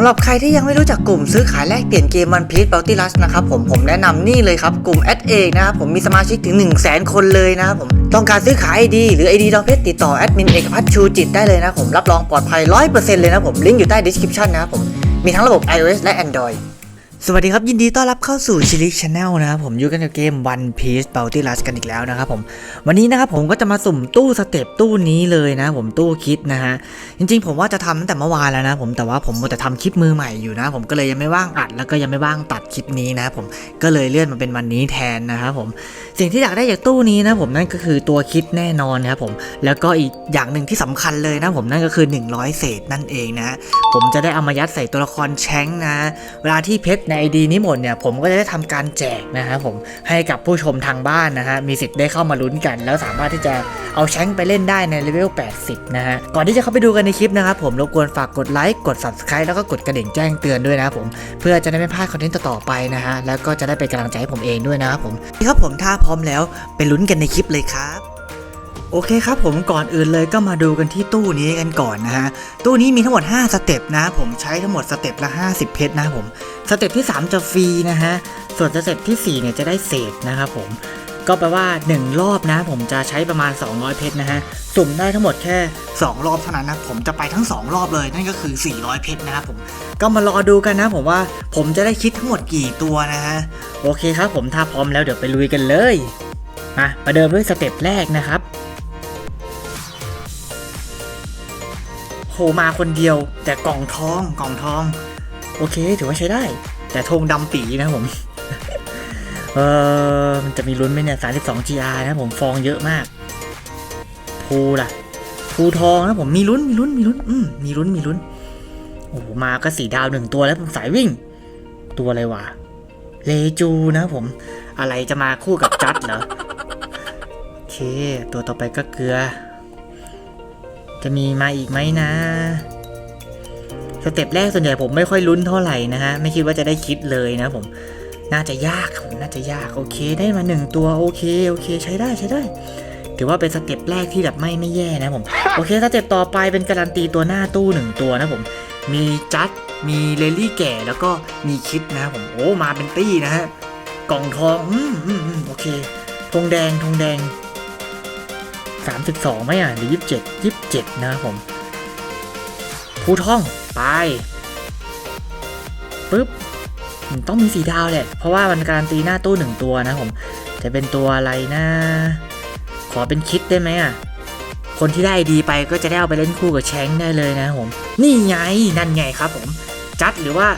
ำหรับใครที่ยังไม่รู้จักกลุ่มซื้อขายแลกเปลี่ยนเกมมันพี e บัลติลัสนะครับผมผมแนะนำนี่เลยครับกลุ่มแอดเอกนะครับผมมีสมาชิกถึง 1 0 0 0 0แคนเลยนะครับผมต้องการซื้อขายไอดีหรือไอดอกเพชรติดต่อแอดมินเอกพัฒน์ชูจิตได้เลยนะครับผมรับรองปลอดภัย100%เลยนะครับผมลิงก์อยู่ใต้ดีสคริปชันนะครับผมมีทั้งระบบ iOS และ Android สวัสดีครับ ยินดีต้อนรับเข้าสู่ชิลิช Channel นะครับผมอยู่กันกับเกม One Piece Bounty Rush กันอีกแล้วนะครับผมวันนี้นะครับผมก็จะมาสุ่มตู้สเต็ปตู้นี้เลยนะผมตู้คิดนะฮะจริงๆ ผมว่าจะทำตั้งแต่เมื่อวานแล้วนะผมแต่ว่าผมมัวแต่ทำคลิปมือใหม่อยู่นะ ผมก็เลยยังไม่ว่างอัดแล้วก็ยังไม่ว่างตัดคลิปนี้นะครับผมก็เลยเลื่อนมาเป็นวันนี้แทนนะครับผมสิ่งที่อยากได้จากตู้นี้นะผมนั่นก็คือตัวคิดแน่นอนนะครับผมแล้วก็อีกอย่างหนึ่งที่สำคัญเลยนะผมนั่นก็คือ 100 เศษนั่นเองนะผมจะได้เอามายัดใส่ตัวละครแชงนะเวลาที่เพชรในไอดีนี้หมดเนี่ยผมก็จะได้ทำการแจกนะครับผมให้กับผู้ชมทางบ้านนะฮะมีสิทธิ์ได้เข้ามาลุ้นกัน แล้วสามารถที่จะเอาแชงไปเล่นได้ในเลเวล 80 นะฮะก่อนที่จะเข้าไปดูกันในคลิปนะครับผมรบกวนฝากกดไลค์กด subscribe แล้วก็กดกระดิ่งแจ้งเตือนด้วยนะครับผมเพื่อจะได้ไม่พลาดคอนเทนต์ต่อๆไปนะฮะแล้วก็จะได้เป็นกำลังใจให้ผมเองด้วยนะครับผมนี่ครับผมถ้าพร้อมแล้วไปลุ้นกันในคลิปเลยครับ โอเคครับผมก่อนอื่นเลยก็มาดูกันที่ตู้นี้กันก่อนนะฮะ ตู้นี้มีทั้งหมด 5 สเต็ปนะ ผมใช้ทั้งหมดสเต็ปละ 50 เพชรนะผม สเต็ปที่ 3 จะฟรีนะฮะ ส่วนสเต็ปที่ 4 เนี่ยจะได้เศษนะครับผม ก็แปลว่า 1 รอบนะ ผมจะใช้ประมาณ 200 เพชรนะฮะ สุ่มได้ทั้งหมดแค่ 2 รอบเท่านั้นนะ ผมจะไปทั้ง 2 รอบเลย นั่นก็คือ 400 เพชรนะครับผม ก็มารอดูกันนะผมว่าผมจะได้คิดทั้งหมดกี่ตัวนะฮะ โอเคครับผมถ้าพร้อมแล้วเดี๋ยวไปลุยกันเลย มาประเดิมด้วยสเต็ปแรกนะครับ โหมาคนเดียว แต่กล่องทองกล่องทอง โอเค ถือว่าใช้ได้ แต่ธงดำปีนะผม เออมันจะมีลุ้นไหมเนี่ย32 GR นะผมฟองเยอะมากภูล่ะภูทองนะผมมีลุ้นมีลุ้นมีลุ้นอืมมีลุ้นมีลุ้นโอ้โหมาก็สีดาวหนึ่งตัวแล้วผมสายวิ่ง ตัวอะไรวะเลจูนะผม อะไรจะมาคู่กับจัดเหรอโอเค ตัวต่อไปก็เกลือ จะมีมาอีกไหมนะ สเต็ปแรกส่วนใหญ่ผมไม่ค่อยลุ้นเท่าไหร่นะฮะ ไม่คิดว่าจะได้คิดเลยนะผม น่าจะยากครับผมน่าจะยากโอเค ได้มาหนึ่งตัวโอเคโอเค ใช้ได้ใช้ได้ ถือว่าเป็นสเต็ปแรกที่แบบไม่ไม่แย่นะผม โอเคสเต็ปต่อไปเป็นการันตีตัวหน้าตู้หนึ่งตัวนะผม มีจัดมีเลลี่แก่แล้วก็มีคิดนะผมโอ้มาเป็นตี้นะฮะกล่องทอง อืมอืมอืมโอเคธงแดงธงแดง 32ไหมอะหรือ 27 27 นะครับผมภูท่องไปปึ๊บต้องมีสีดาวแหละ เพราะว่ามันการันตีหน้าตู้หนึ่งตัวนะผม จะเป็นตัวอะไรนะขอเป็นคิดได้ไหมอะ คนที่ได้ดีไปก็จะได้เอาไปเล่นคู่กับแชงได้เลยนะผม นี่ไง นั่นไงครับผม จัดหรือว่า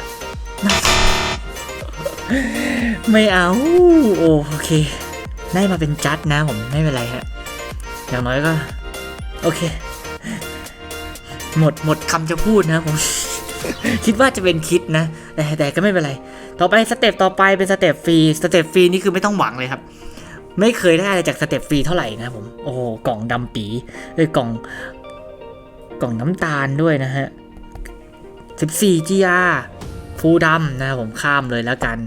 ไม่เอา โอเค ได้มาเป็นจัดนะผม ไม่เป็นไรฮะ อย่างน้อยก็ โอเค หมดหมดคำจะพูดนะผม คิดว่าจะเป็นคิดนะ แต่แต่ก็ไม่เป็นไร ต่อไปสเต็ปต่อไปเป็นสเต็ปฟรีสเต็ปฟรีนี่คือไม่ต้องหวังเลยครับ ไม่เคยได้อะไรจากสเต็ปฟรีเท่าไหร่นะผมโอ้โหกล่องดำปีเอ้ยกล่อง กล่องน้ำตาลด้วยนะฮะ 14 GR ฟูดำนะผมข้ามเลยแล้วกัน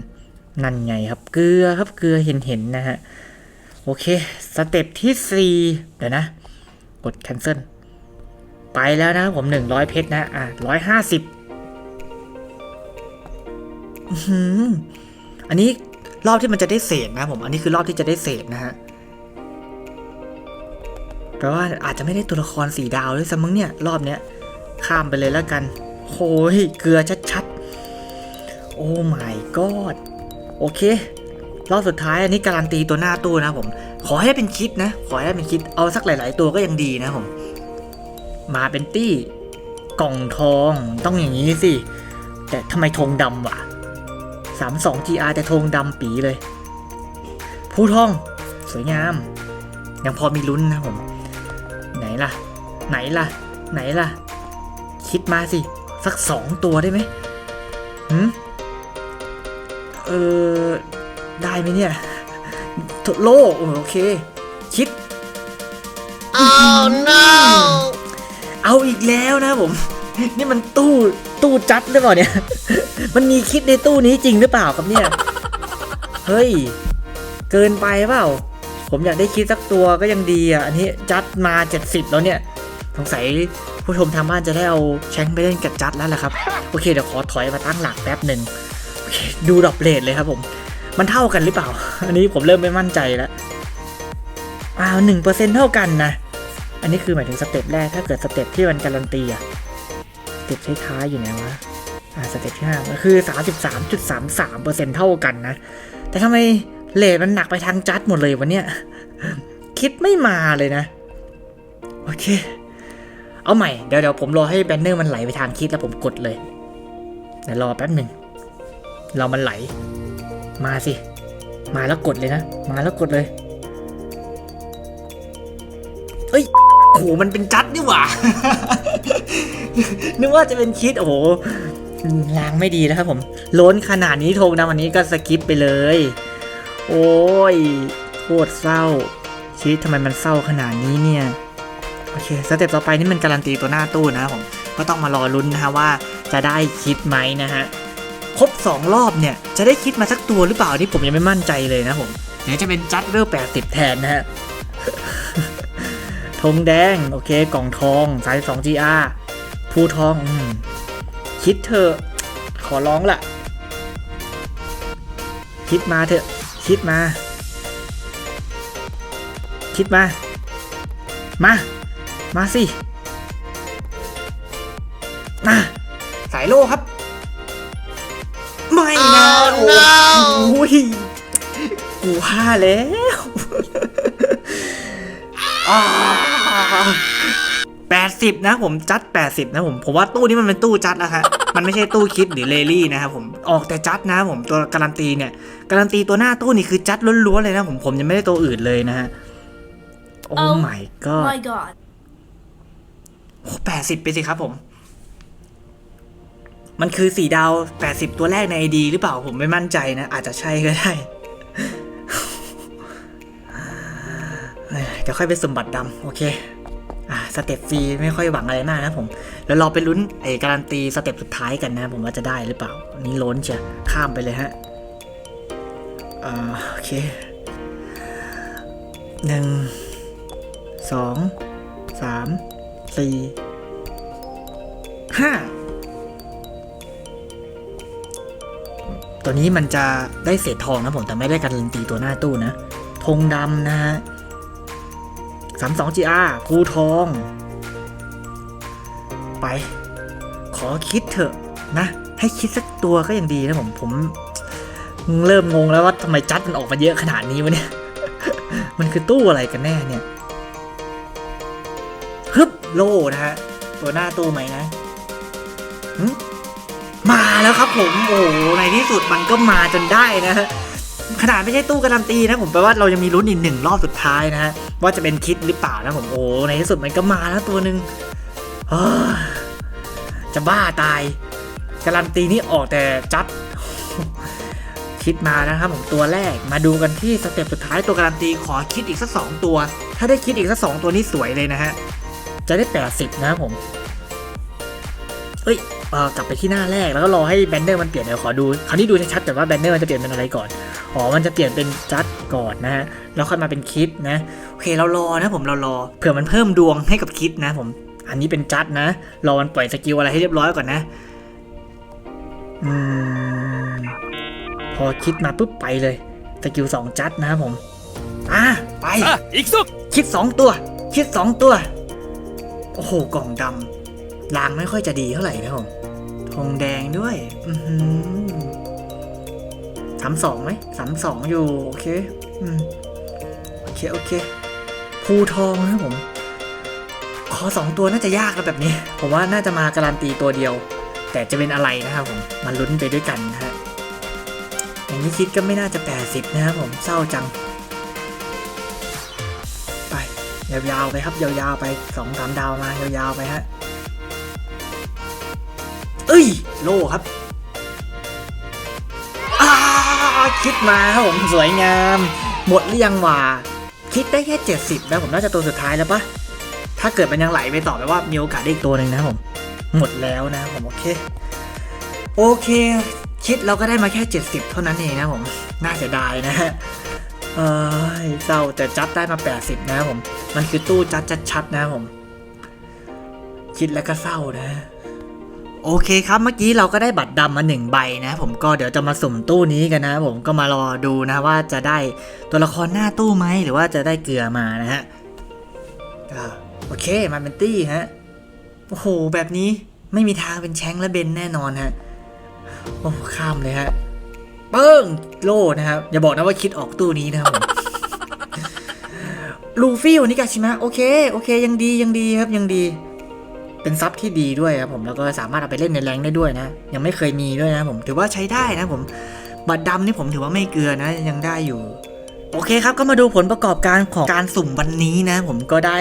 นั่นไงครับ เกลือครับเกลือเห็นเห็นๆนะฮะ โอเค สเต็ปที่ 4 เดี๋ยวนะ กด cancel ไปแล้วนะผม 100 เพชรนะ อะ 150อื้อหืออันนี้รอบที่มันจะได้เศษนะผม อันนี้คือรอบที่จะได้เศษนะฮะแปลว่าอาจจะไม่ได้ตัวละครสีดาวด้วยซ้ำมั้งเนี่ย รอบเนี้ย ข้ามไปเลยแล้วกันโอ้ยเกลือชัดๆ โอ้ my god โอเค รอบสุดท้ายอันนี้การันตีตัวหน้าตู้นะผม ขอให้เป็นคิดนะ ขอให้เป็นคิด เอาสักหลาย ๆ ตัวก็ยังดีนะผม มาเป็นตี้กล่องทองต้องอย่างนี้สิ แต่ทำไมธงดำวะ32 GR แต่ธงดำปีเลย ผู้ทอง สวยงาม ยังพอมีลุ้นนะผม ไหนล่ะ ไหนล่ะ ไหนล่ะ คิดมาสิ สักสองตัวได้ไหมหืมเออ ได้ไหมเนี่ยโทโลเออโอเค คิด Oh no! เอาอีกแล้วนะผม นี่มันตู้ตู้จัดหรือเปล่าเนี่ย มันมีคิดในตู้นี้จริงหรือเปล่าครับเนี่ย เฮ้ย เกินไปเปล่า ผมอยากได้คิดสักตัวก็ยังดีอะ อันนี้จัดมา 70 แล้วเนี่ย สงสัยผู้ชมทางบ้านจะได้เอาแชงค์ไปเล่นกับจัดแล้วแหละครับ โอเคเดี๋ยวขอถอยมาตั้งหลักแป๊บหนึ่งโอเคดูดรอปเลทเลยครับผม มันเท่ากันหรือเปล่า อันนี้ผมเริ่มไม่มั่นใจแล้วอ้าวหนึ่งเปอร์เซ็นเท่ากันนะ อันนี้คือหมายถึงสเต็ปแรกถ้าเกิดสเต็ปที่มันการันตีอะสเต็ปท้ายๆอยู่ไหนวะอ่าสเต็ปที่ห้าก็คือสามสิบสามจุดสามสามเปอร์เซ็นเท่ากันนะ แต่ทำไมเลทมันหนักไปทางจัดหมดเลยวะเนี่ย คิดไม่มาเลยนะ โอเค เอาใหม่ เดี๋ยวเดี๋ยวผมรอให้แบนเนอร์มันไหลไปทางคิดแล้วผมกดเลยเดี๋ยวรอแป๊บหนึ่งเรามันไหล มาสิ มาแล้วกดเลยนะ มาแล้วกดเลยเอ้ยโอ้โหมันเป็นจัดนี่หว่า นึกว่าจะเป็นคิดโอ้โหลางไม่ดีแล้วครับผม ล้นขนาดนี้โทงนะวันนี้ก็สกิปไปเลย โอ้ยโคตรเศร้า ชีวิตทำไมมันเศร้าขนาดนี้เนี่ย โอเคสเต็ปต่อไปนี่มันการันตีตัวหน้าตู้นะครับผม ก็ต้องมารอลุ้นนะฮะว่าจะได้คิดไหมนะฮะ ครบ 2 รอบเนี่ย จะได้คิดมาสักตัวหรือเปล่านี่ผมยังไม่มั่นใจเลยนะผมเดี๋ยวจะเป็นจัดเวล80แทนนะฮะธงแดง โอเค กล่องทองสาย2 GR ภูทองอคิดเถอขอร้องละคิดมาเถอะ คิดมา คิดมา มา มาสิมาสายโลครับ ไม่นะ Oh โอ้ no โหกูว่าแล้วแปดสิบนะผมจัดแปดสิบนะผมผมว่าตู้นี้มันเป็นตู้จัดแล้วฮะมันไม่ใช่ตู้คิดหรือเลลี่นะครับผมออกแต่จัดนะผมตัวการันตีเนี่ยการันตีตัวหน้าตู้นี่คือจัดล้วนๆเลยนะผมผมยังไม่ได้ตัวอื่นเลยนะฮะโอ้ Oh my god My god. แปดสิบไปสิครับผม มันคือสี่ดาวแปดสิบตัวแรกในไอดีหรือเปล่าผมไม่มั่นใจนะ อาจจะใช่ก็ได้เดี๋ยวค่อยไปสมบัติดำโอเคอ่าสเต็ปฟรีไม่ค่อยหวังอะไรมากนะผม แล้วเราไปลุ้นไอ้การันตีสเต็ปสุดท้ายกันนะ ผมว่าจะได้หรือเปล่า นี้ล้นจะข้ามไปเลยฮะอ่าโอเคหนึ่งสองสามสี่ห้า ตัวนี้มันจะได้เศษทองนะผมแต่ไม่ได้การันตีตัวหน้าตู้นะธงดำนะฮะสามสอง GR ภูทอง ไป ขอคิดเถอะนะ ให้คิดสักตัวก็ยังดีนะผมผมเริ่มงงแล้วว่าทำไมจัดมันออกมาเยอะขนาดนี้วะเนี่ย มันคือตู้อะไรกันแน่เนี่ยฮึบโลนะฮะ ตัวหน้าตู้ไหมนะหึ มาแล้วครับผมโอ้ในที่สุดมันก็มาจนได้นะฮะขนาดไม่ใช่ตู้การันตีนะผมแปลว่าเรายังมีลุ้นอีกหนึ่งรอบสุดท้ายนะฮะว่าจะเป็นคิดหรือเปล่านะผมโอ้ในที่สุดมันก็มาแล้วตัวหนึ่งจะบ้าตายการันตีนี่ออกแต่จัดคิดมานะครับผมตัวแรกมาดูกันที่สเต็ปสุดท้ายตัวการันตีขอคิดอีกสักสองตัว ถ้าได้คิดอีกสักสองตัวนี่สวยเลยนะฮะจะได้ 80 นะครับผมเอ้ย กลับไปที่หน้าแรกแล้วก็รอให้แบนเนอร์มันเปลี่ยนเดี๋ยวขอดูคราวนี้ดูชัดๆต่ว่าแบนเนอร์มันจะเปลี่ยนเป็นอะไรก่อนอ๋อมันจะเปลี่ยนเป็นจัดก่อนนะฮะแล้วค่อยมาเป็นคิดนะโอเคเรารอนะผมเรารอเผื่อมันเพิ่มดวงให้กับคิดนะ ผม อันนี้เป็นจัดนะรอมันปล่อยสกิลอะไรให้เรียบร้อยก่อนนะอืมพอคิดมาปุ๊บไปเลยสกิลสองจัดนะครับผมอะไปอีกสุกคิดสองตัว คิดสองตัวโอ้โหกล่องดำลางไม่ค่อยจะดีเท่าไหร่นะผม ทองแดงด้วยอือหือสามสองไหมสามสองอยู่โอเคอโอเคโอเคภูทองนะผม ขอสองตัวน่าจะยากแล้วแบบนี้ ผมว่าน่าจะมาการันตีตัวเดียว แต่จะเป็นอะไรนะครับผมมาลุ้นไปด้วยกันนะฮะอย่างนี้คิดก็ไม่น่าจะ 80 นะครับผมเศร้าจัง ไปยาวๆไปครับยาวๆไปสองสามดาวมายาวๆไปฮะ อ้ย โลครับอาคิดมาครับผมสวยงาม หมดหรือยังวะคิดได้แค่ 70นะผมน่าจะตัวสุดท้ายแล้วปะถ้าเกิดมันยังไหลไปต่อแปลว่ามีโอกาสได้อีกตัวหนึ่งนะผมหมดแล้วนะผมโอเค โอเค คิดเราก็ได้มาแค่ 70 เท่านั้นเองนะผมน่าเสียดายนะฮะเอ้ยเศร้าแต่จัดได้มา 80 นะผม มันคือตู้จัดชัดๆนะผม คิดแล้วก็เศร้านะ โอเคครับเมื่อกี้เราก็ได้บัตรดำมาหนึ่งใบนะผมก็เดี๋ยวจะมาสุ่มตู้นี้กันนะผมก็มารอดูนะว่าจะได้ตัวละครหน้าตู้ไหมหรือว่าจะได้เกลือมานะฮะโอเคมาเป็นตี้ฮะโอ้โหแบบนี้ไม่มีทางเป็นแชงและเบนแน่นอนฮะโอ้ข้ามเลยฮะเปิ้งโล่นะครับอย่าบอกนะว่าคิดออกตู้นี้นะครับผมลูฟี่วนิกาชิมะโอเคโอเคยังดียังดีครับยังดี เป็นซับที่ดีด้วยครับผมแล้วก็สามารถเอาไปเล่นในแรงได้ด้วยนะ ยังไม่เคยมีด้วยนะผมถือว่าใช้ได้นะผมบัตรดำนี่ผมถือว่าไม่เกลือนะยังได้อยู่ โอเคครับก็มาดูผลประกอบการของการสุ่มวันนี้นะ ผมก็ได้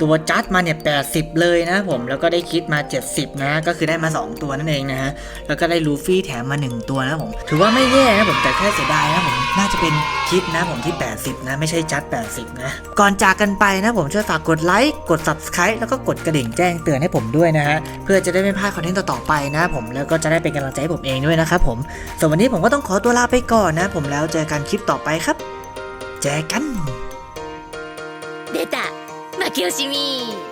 ตัวจัดมาเนี่ย80เลยนะผมแล้วก็ได้คิดมา 70 นะ ก็คือได้มา 2 ตัวนั่นเองนะฮะแล้วก็ได้ลูฟี่แถมมา 1 ตัวนะผม ถือว่าไม่แย่นะผมแต่แค่เสียดายนะผมน่าจะเป็นคิดนะผมที่ 80 นะ ไม่ใช่จัด 80 นะ ก่อนจากกันไปนะผมช่วยฝากกดไลค์กด subscribe แล้วก็กดกระดิ่งแจ้งเตือนให้ผมด้วยนะฮะเพื่อจะได้ไม่พลาดคอนเทนต์ต่อๆไปนะผมแล้วก็จะได้เป็นกำลังใจให้ผมเองด้วยนะครับผมส่วนวันนี้ผมก็ต้องขอตัวลาไปก่อนนะ ผมแล้วเจอกันคลิปต่อไปครับ เจอกัน 出た負け惜しみ